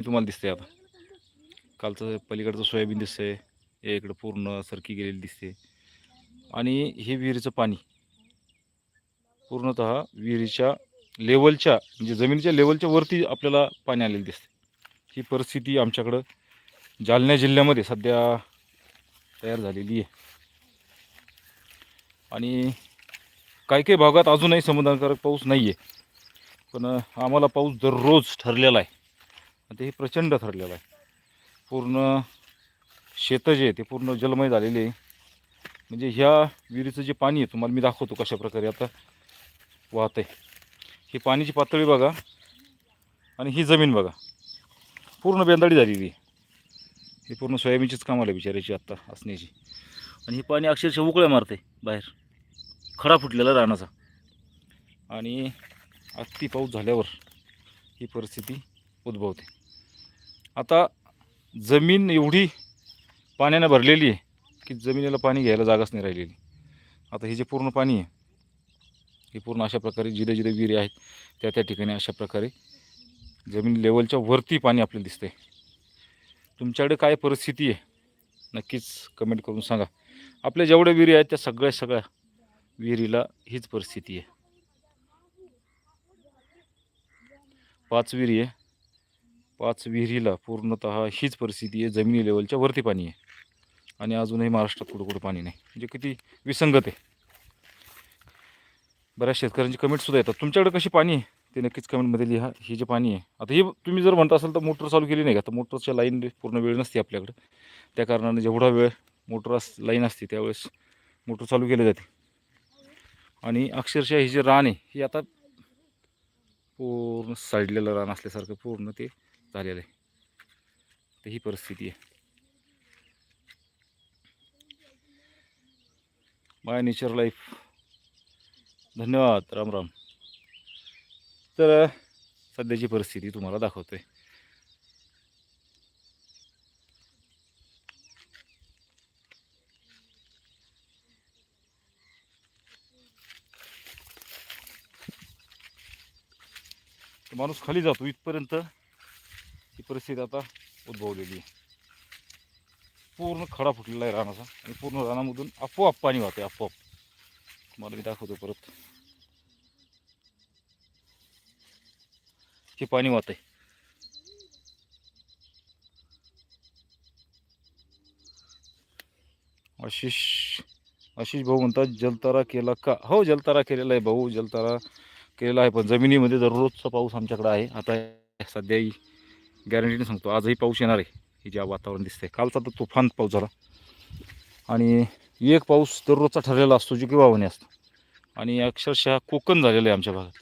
तुम्हाला दिसते आता. कालचं पलीकडचं सोयाबीन दिसतंय हे इकडं पूर्ण सरकी गेलेली दिसते. आणि हे विहिरीचं पाणी पूर्णत विहिरीच्या लेवलच्या म्हणजे जमिनीच्या लेवलच्या वरती आपल्याला पाणी आलेलं दिसते ही परिस्थिती आमच्याकडं जालना जिल्ह्यामध्ये सध्या तयार झालेली आहे. आणि काही काही भागात अजूनही समाधानकारक पाऊस नाही आहे पण आम्हाला पाऊस दररोज ठरलेला आहे. आणि ते हे प्रचंड ठरलेलं आहे. पूर्ण शेतं जे आहे ते पूर्ण जलमय झालेले आहे. म्हणजे ह्या विहिरीचं जे पाणी आहे तुम्हाला मी दाखवतो कशा प्रकारे आता. वाहत आहे. ही पाण्याची पातळी बघा. आणि ही जमीन बघा. पूर्ण बेंदाडी झालेली आहे. ही पूर्ण सोयाबीनचीच कामाला बिचारायची आत्ता असण्याची. आणि हे पाणी अक्षरशः उकळ्या मारते बाहेर. खडा फुटलेला रानाचा. आणि अति पाऊस झाल्यावर ही परिस्थिती उद्भवते. आता जमीन एवढी पाण्यानं भरलेली आहे की जमिनीला पाणी घ्यायला जागाच नाही राहिलेली. आता हे जे पूर्ण पाणी आहे हे पूर्ण अशा प्रकारे जिरे जिरे विहिरी आहेत त्या त्या ठिकाणी अशा प्रकारे जमीन लेवलच्या वरती पाणी आपल्याला दिसतंय. तुमच्याकडे काय परिस्थिती आहे नक्कीच कमेंट करून सांगा. आपल्या जेवढ्या विहिरी आहेत त्या सगळ्या सगळ्या विहिरीला हीच परिस्थिती आहे. पाच विहिरी आहे. पाच विहिरीला पूर्णत हीच परिस्थिती आहे. जमिनी लेवलच्या वरती पाणी आहे. आणि अजूनही महाराष्ट्रात कुठं कुठं पाणी नाही. म्हणजे किती विसंगत आहे. बऱ्याच शेतकऱ्यांची कमेंटसुद्धा येतात. तुमच्याकडे कशी पाणी आहे? ते नक्कीच कमेंटमध्ये लिहा. हे जे पाणी आहे. आता हे तुम्ही जर म्हणता असाल तर मोटर चालू केली नाही का? तर मोटरच्या लाईन पूर्ण वेळ नसते आपल्याकडं. त्या कारणाने जेवढा वेळ मोटर अस लाईन असते त्यावेळेस मोटर चालू केली जाते. आणि अक्षरशः हे जे रान आहे हे आता पूर्ण सडलेलं रान असल्यासारखं पूर्ण ते झालेलं आहे. तर ही परिस्थिती आहे. My nature life. धन्यवाद. राम राम. तर सध्याची परिस्थिती तुम्हाला दाखवते माणूस खाली जातो इथपर्यंत. ही परिस्थिती आता उद्भवलेली आहे. पूर्ण खडा फुटलेला आहे रानाचा आणि पूर्ण रानामधून आपोआप पाणी वाहते आपोआप. तुम्हाला मी दाखवतो परत. हे पाणी वाहत आहे आशिष आशिष भाऊ म्हणतात जलतारा केला का? हो जलतारा केलेला आहे भाऊ जलतारा केलेला आहे पण जमिनीमध्ये दररोजचा पाऊस आमच्याकडे आहे. आता सध्या गॅरंटीने सांगतो. आजही पाऊस येणार आहे. हे ज्या वातावरण दिसतंय. कालचा तर तुफान पाऊस झाला. आणि एक पाऊस दररोजचा ठरलेला असतो जो की वावणे असतो. आणि अक्षरशः कोकण झालेलं आहे आमच्या भागात.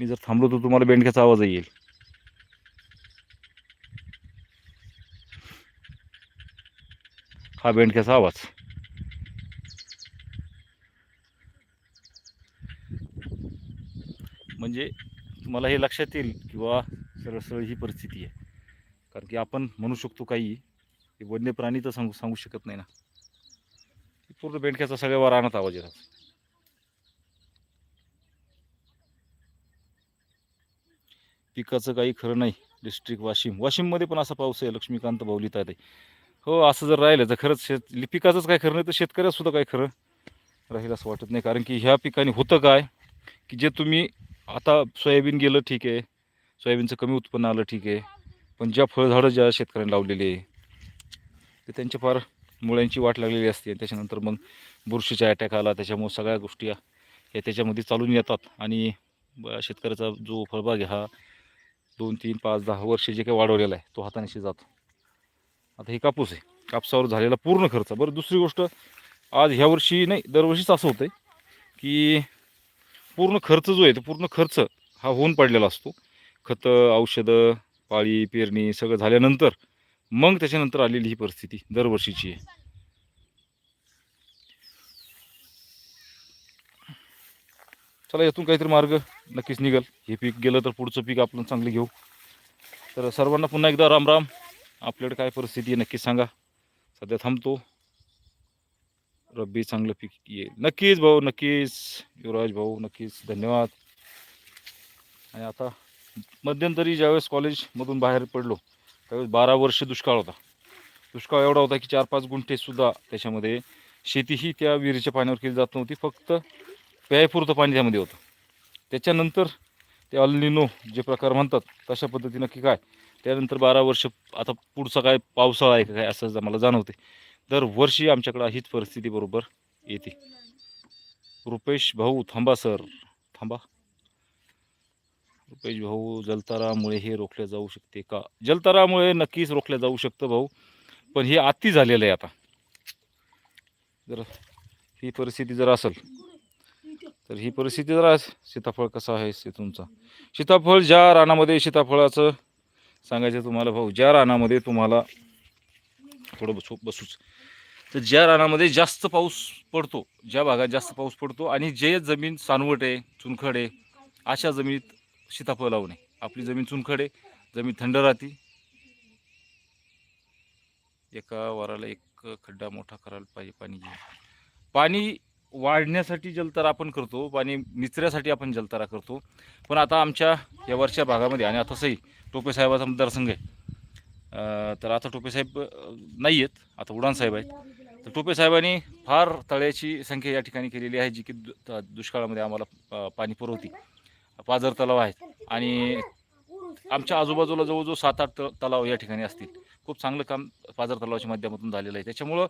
मी जर थांबलो तर तुम्हाला बेंडक्याचा आवाज येईल. हा बेंडक्याचा आवाज. म्हणजे मला हे लक्षात येईल की सरळ सरळ ही परिस्थिती आहे. कारण की आपण म्हणू शकतो काही ते वन्य प्राणी तर सांगू सांगू शकत नाही ना. पूर्ण बेंडक्याचा सगळ्या वर आणत आवाज येतात. पिकाचं काही खरं नाही. डिस्ट्रिक्ट वाशिम. वाशिममध्ये पण असा पाऊस आहे. लक्ष्मीकांत भाऊ लिहित आहे हो असं जर राहिलं तर खरंच शेत पिकाचंच काय खरं नाही तर शेतकऱ्यासुद्धा काही काय खरं राहील असं वाटत नाही. कारण की ह्या पिकाने होतं काय की जे तुम्ही आता सोयाबीन गेलं ठीक आहे. सोयाबीनचं कमी उत्पन्न आलं ठीक आहे. पण ज्या फळझाडं ज्या शेतकऱ्यांनी लावलेली आहे ते त्यांच्या फार मुळ्यांची वाट लागलेली असते. आणि त्याच्यानंतर मग बुरशीचा अटॅक आला त्याच्यामुळे सगळ्या गोष्टी या त्याच्यामध्ये चालून येतात. आणि शेतकऱ्याचा जो फळबाग आहे हा दोन तीन पाच दहा वर्ष जे काही वाढवलेला आहे तो हातानेशी जातो. आता हे कापूस आहे. कापसावर झालेला पूर्ण खर्च. बरं दुसरी गोष्ट आज ह्या वर्षी नाही दरवर्षीच असं होतं की पूर्ण खर्च जो आहे तो पूर्ण खर्च हा होऊन पडलेला असतो. खतं औषधं पाळी पेरणी सगळं झाल्यानंतर मग त्याच्यानंतर आलेली ही परिस्थिती दरवर्षीची आहे. चला यातून काहीतरी मार्ग नक्कीच निघल. हे पीक गेलं तर पुढचं पीक आपण चांगलं घेऊ. तर सर्वांना पुन्हा एकदा राम राम. आपल्याकडे काय परिस्थिती आहे नक्कीच सांगा. सध्या थांबतो. रब्बी चांगलं पीक येईल. नक्कीच भाऊ नक्कीच. युवराज भाऊ नक्कीच. धन्यवाद. आणि आता मध्यंतरी ज्यावेळेस कॉलेजमधून बाहेर पडलो त्यावेळेस बारा वर्ष दुष्काळ होता. दुष्काळ एवढा होता की चार पाच गुंठेसुद्धा त्याच्यामध्ये शेतीही त्या विहिरीच्या पाण्यावर केली जात नव्हती फक्त प्यायपुरतं पाणी त्यामध्ये होतं. त्याच्यानंतर ते अल्निनो जे प्रकार म्हणतात तशा पद्धतीनं की काय? त्यानंतर बारा वर्ष आता पुढचा काय पावसाळा आहे का काय असं मला जाणवते दरवर्षी आमच्याकडं हीच परिस्थिती बरोबर येते. रुपेश भाऊ थांबा सर. थांबा. रुपेश भाऊ जलतारामुळे हे रोखले जाऊ शकते का? जलतारामुळे नक्कीच रोखल्या जाऊ शकतं भाऊ पण हे आत्ती झालेलं आहे आता. जर ही परिस्थिती जर असेल तर ही परिस्थिती जर सीताफळ कसा आहे से तुमचा? सीताफळ ज्या रानामध्ये सीताफळाचं सांगायचं तुम्हाला भाऊ ज्या रानामध्ये तुम्हाला थोडं बसू बसूच. तर ज्या रानामध्ये जास्त पाऊस पडतो ज्या भागात जास्त पाऊस पडतो आणि जे जमीन सानवट आहे चुनखड आहे अशा जमिनीत सीताफळ लावू नये. आपली जमीन चुनखडे जमीन थंड राहते. एका वाराला एक खड्डा मोठा करायला पाहिजे पाणी पाणी वाढण्यासाठी जलतारा आपण करतो पाणी निचऱ्यासाठी आपण जलतारा करतो. पण आता आमच्या या वरच्या भागामध्ये आणि आता तसंही टोपे साहेबाचा मतदारसंघ आहे. तर आता टोपे साहेब नाही आहेत आता उडान साहेब आहेत. तर टोपे साहेबांनी फार तळ्याची संख्या या ठिकाणी केलेली आहे जी की दु- दुष्काळामध्ये आम्हाला पाणी पुरवते. पाझर तलाव आहेत. आणि आमच्या आजूबाजूला जवळजवळ सात आठ तलाव या ठिकाणी असतील. खूप चांगलं काम पाझर तलावाच्या माध्यमातून झालेलं आहे. त्याच्यामुळं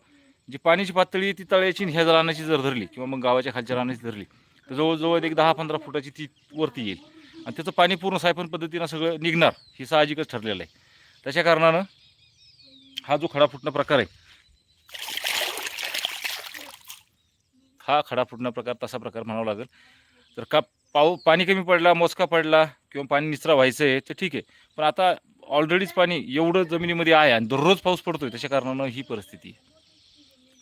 जी पाण्याची पातळी ती तळ्याची आणि ह्या रानाची जर धरली किंवा मग गावाच्या खालच्या रानाची धरली तर जवळजवळ एक दहा पंधरा फुटाची ती वरती येईल. आणि त्याचं पाणी पूर्ण सायपन पद्धतीनं सगळं निघणार हे साहजिकच ठरलेलं आहे. त्याच्या कारणानं हा जो खडा फुटणं प्रकार आहे हा खडा फुटणं प्रकार तसा प्रकार म्हणावा लागेल. तर का पाऊ पाणी कमी पडला मोजका पडला किंवा पाणी निचरा व्हायचं आहे तर ठीक आहे. पण आता ऑलरेडीच पाणी एवढं जमिनीमध्ये आहे आणि दररोज पाऊस पडतोय त्याच्या कारणानं ही परिस्थिती आहे.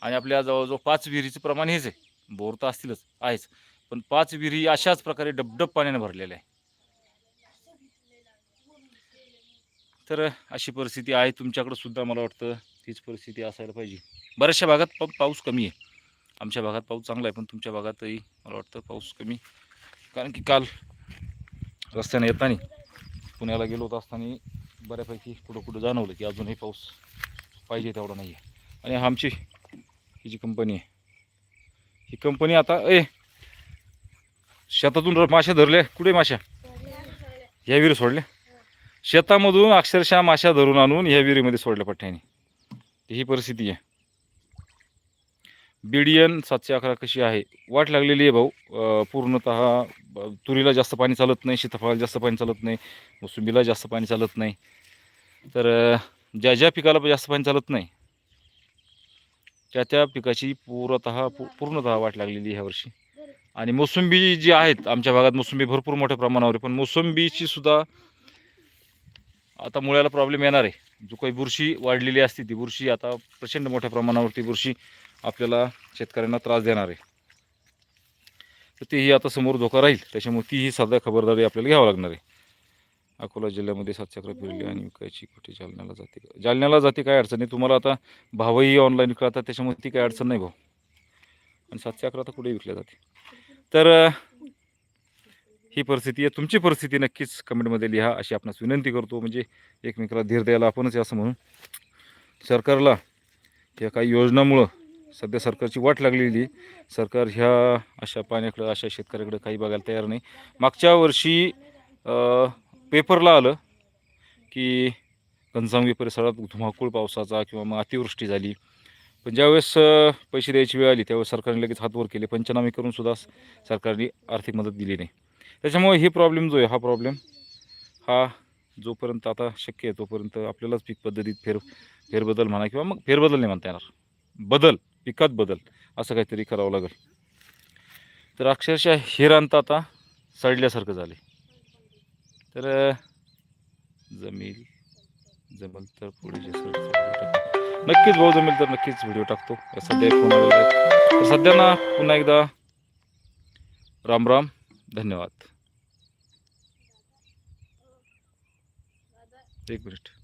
आणि आपल्या जवळजवळ पाच विहिरीचं प्रमाण हेच आहे. बोर तर असतीलच आहेच. पण पाच विहिरी अशाच प्रकारे डबडब पाण्याने भरलेल्या आहे. तर अशी परिस्थिती आहे तुमच्याकडं सुद्धा मला वाटतं तीच परिस्थिती असायला पाहिजे. बऱ्याचशा भागात पाऊस कमी आहे. आमच्या भागात पाऊस चांगला आहे पण तुमच्या भागातही मला वाटतं पाऊस कमी कारण की काल रस्त्याने येताना पुण्याला गेलो होतो असताना बऱ्यापैकी कुठं कुठं जाणवलं की अजूनही पाऊस पाहिजे तेवढा नाही आहे आणि आमची ही जी कंपनी आहे ही कंपनी आता ए शेतातून र- माश्या धरल्या. कुठे माश्या? ह्या विहिरी सोडल्या. शेतामधून अक्षरशः माश्या धरून आणून ह्या विहिरीमध्ये सोडल्या पठ्ठ्याने ही परिस्थिती आहे. बीडीएन सातशे अकरा कशी आहे? वाट लागलेली आहे भाऊ. पूर्णत पूर्णतः तुरीला जास्त पाणी चालत नाही सीताफळाला जास्त पाणी चालत नाही मोसंबीला जास्त पाणी चालत नाही. तर ज्या ज्या पिकाला जास्त पाणी चालत नाही त्या त्या पिकाची पूर्णतः पू पूर्णतः वाट लागलेली ह्या वर्षी. आणि मोसंबी जी आहेत आमच्या भागात मोसंबी भरपूर मोठ्या प्रमाणावर आहे पण मोसंबीची सुद्धा आता मुळ्याला प्रॉब्लेम येणार आहे. जो काही बुरशी वाढलेली असते ती बुरशी आता प्रचंड मोठ्या प्रमाणावरती बुरशी आपल्याला शेतकऱ्यांना त्रास देणार आहे. तर तेही आता समोर धोका राहील त्याच्यामुळे तीही सध्या खबरदारी आपल्याला घ्यावं लागणार आहे. अकोला जिल्ह्यामध्ये सात चक्र फिरली आणि विकायची कुठे जालन्याला जाते. जालन्याला जाते काय अडचण नाही तुम्हाला आता भावही ऑनलाईन कळतात त्याच्यामुळे ती काही अडचण नाही भाऊ. आणि सातशे अकरा तर कुठेही विकल्या जाते. तर ही परिस्थिती आहे. तुमची परिस्थिती नक्कीच कमेंटमध्ये लिहा. अशी आपणास विनंती करतो. म्हणजे एकमेकाला धीर द्यायला आपणच असं म्हणून. सरकारला या काही योजनामुळं सध्या सरकारची वाट लागलेली सरकार ह्या अशा पाण्याकडं अशा शेतकऱ्याकडं काही बघायला तयार नाही. मागच्या वर्षी पेपरला आलं की घनसावंगी परिसरात धुमाकूळ पावसाचा किंवा मग अतिवृष्टी झाली. पण ज्यावेळेस पैसे द्यायची वेळ आली त्यावेळेस सरकारने लगेच हातवर केले. पंचनामे करूनसुद्धा सरकारने आर्थिक मदत दिली नाही. त्याच्यामुळे हे प्रॉब्लेम जो आहे हा प्रॉब्लेम हा जोपर्यंत आता शक्य आहे तोपर्यंत आपल्यालाच पीक पद्धतीत फेर फेरबदल म्हणा किंवा मग फेरबदल नाही म्हणता येणार. बदल पिकात बदल असं काहीतरी करावं लागेल. तर अक्षरशः हे रांत आता सडल्यासारखं झाले तर जमील जमेल तर पुढे नक्कीच भाऊ जमेल तर नक्कीच व्हिडिओ टाकतो. सध्या सध्या ना पुन्हा एकदा राम राम धन्यवाद. एक मिनिट।